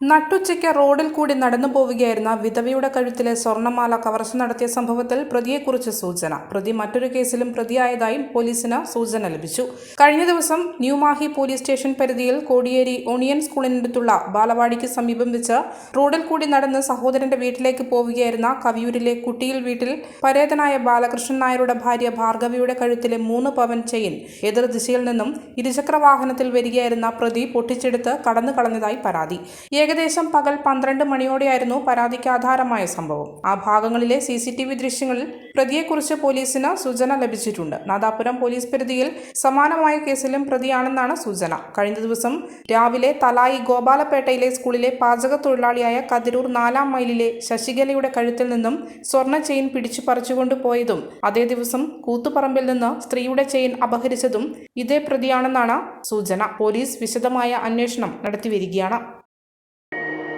നട്ടുച്ചയ്ക്ക് റോഡിൽ കൂടി നടന്നു പോവുകയായിരുന്ന വിധവയുടെ കഴുത്തിലെ സ്വർണമാല കവർച്ച നടത്തിയ സംഭവത്തിൽ പ്രതിയെക്കുറിച്ച് സൂചന. പ്രതി മറ്റൊരു കേസിലും പ്രതിയായതായും പോലീസിന് സൂചന ലഭിച്ചു. കഴിഞ്ഞ ദിവസം ന്യൂമാഹി പോലീസ് സ്റ്റേഷൻ പരിധിയിൽ കോടിയേരി ഒണിയൻ സ്കൂളിനടുത്തുള്ള ബാലവാടിക്ക് സമീപം വെച്ച് റോഡിൽ കൂടി നടന്ന് സഹോദരന്റെ വീട്ടിലേക്ക് പോവുകയായിരുന്ന കവിയൂരിലെ കുട്ടിയിൽ വീട്ടിൽ പരേതനായ ബാലകൃഷ്ണൻ നായരുടെ ഭാര്യ ഭാർഗവിയുടെ കഴുത്തിലെ മൂന്ന് പവൻ ചെയിൻ എതിർ ദിശയിൽ നിന്നും ഇരുചക്ര വാഹനത്തിൽ വരികയായിരുന്ന പ്രതി പൊട്ടിച്ചെടുത്ത് കടന്നു കളഞ്ഞതായി പരാതി ഏകദേശം പകൽ പന്ത്രണ്ട് മണിയോടെയായിരുന്നു പരാതിക്ക് ആധാരമായ സംഭവം. ആ ഭാഗങ്ങളിലെ സി സി ടി വി ദൃശ്യങ്ങളിൽ പ്രതിയെക്കുറിച്ച് പോലീസിന് സൂചന ലഭിച്ചിട്ടുണ്ട്. നാദാപുരം പോലീസ് പരിധിയിൽ സമാനമായ കേസിലും പ്രതിയാണെന്നാണ് സൂചന. കഴിഞ്ഞ ദിവസം രാവിലെ തലായി ഗോപാലപേട്ടയിലെ സ്കൂളിലെ പാചക തൊഴിലാളിയായ കതിരൂർ നാലാം മൈലിലെ ശശികലയുടെ കഴുത്തിൽ നിന്നും സ്വർണ ചെയിൻ പിടിച്ചു പറിച്ചുകൊണ്ട് പോയതും അതേ ദിവസം കൂത്തുപറമ്പിൽ നിന്ന് സ്ത്രീയുടെ ചെയിൻ അപഹരിച്ചതും ഇതേ പ്രതിയാണെന്നാണ് സൂചന. പോലീസ് വിശദമായ അന്വേഷണം നടത്തിവരികയാണ്.